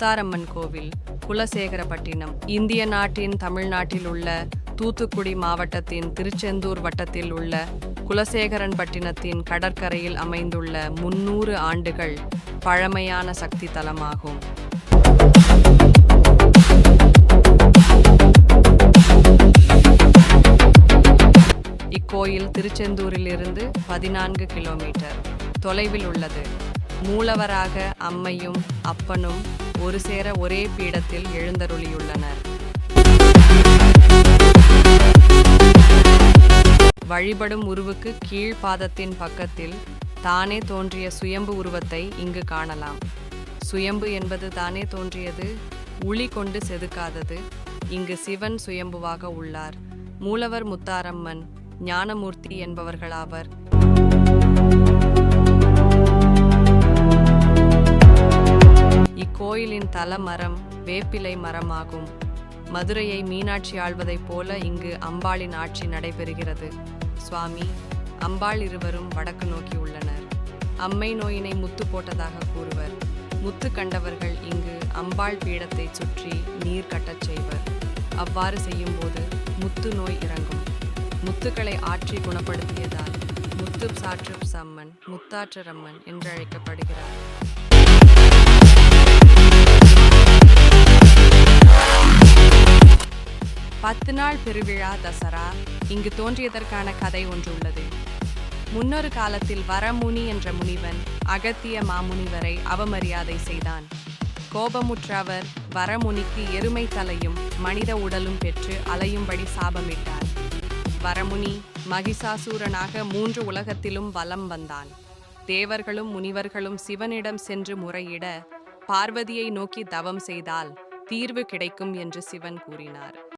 முத்தாரம்மன் கோவில் குலசேகரப்பட்டினம் இந்திய நாட்டின் தமிழ்நாட்டில் உள்ள தூத்துக்குடி மாவட்டத்தின் திருச்செந்தூர் வட்டத்தில் உள்ள குலசேகரன்பட்டினத்தின் கடற்கரையில் அமைந்துள்ள முன்னூறு ஆண்டுகள் பழமையான சக்தி தலமாகும். இக்கோயில் திருச்செந்தூரிலிருந்து பதினான்கு கிலோமீட்டர் தொலைவில் உள்ளது. மூலவராக அம்மையும் அப்பனும் ஒரு சேர ஒரே பீடத்தில் எழுந்தருளியுள்ளனர். வழிபடும் உருவுக்கு கீழ் பாதத்தின் பக்கத்தில் தானே தோன்றிய சுயம்பு உருவத்தை இங்கு காணலாம். சுயம்பு என்பது தானே தோன்றியது உளி கொண்டு செதுக்காதது இங்கு சிவன் சுயம்புவாக உள்ளார். மூலவர் முத்தாரம்மன் ஞானமூர்த்தி என்பவர்களாவர். கோயிலின் தலமரம் வேப்பிலை மரமாகும். மதுரையை மீனாட்சி ஆள்வதைப் போல இங்கு அம்பாளின் ஆட்சி நடைபெறுகிறது. சுவாமி அம்பாள் இருவரும் வடக்கு நோக்கி உள்ளனர். அம்மை நோயினை முத்து போட்டதாக கூறுவர். முத்து கண்டவர்கள் இங்கு அம்பாள் பீடத்தை சுற்றி நீர் கட்டச் செய்வர். அவ்வாறு செய்யும்போது முத்து நோய் இறங்கும். முத்துக்களை ஆற்றி குணப்படுத்தியதால் முத்து சாற்று சம்மன் முத்தாற்றரம்மன் என்று பத்து நாள் பெருவிழா தசரா இங்கு தோன்றியதற்கான கதை ஒன்று உள்ளது. முன்னொரு காலத்தில் வரமுனி என்ற முனிவன் அகத்திய மாமுனிவரை அவமரியாதை செய்தான். கோபமுற்ற அவர் வரமுனிக்கு எருமை தலையும் மனித உடலும் பெற்று அலையும்படி சாபமிட்டார். வரமுனி மகிஷாசூரனாக மூன்று உலகத்திலும் வலம் வந்தான். தேவர்களும் முனிவர்களும் சிவனிடம் சென்று முறையிட பார்வதியை நோக்கி தவம் செய்தால் தீர்வு கிடைக்கும் என்று சிவன் கூறினார்.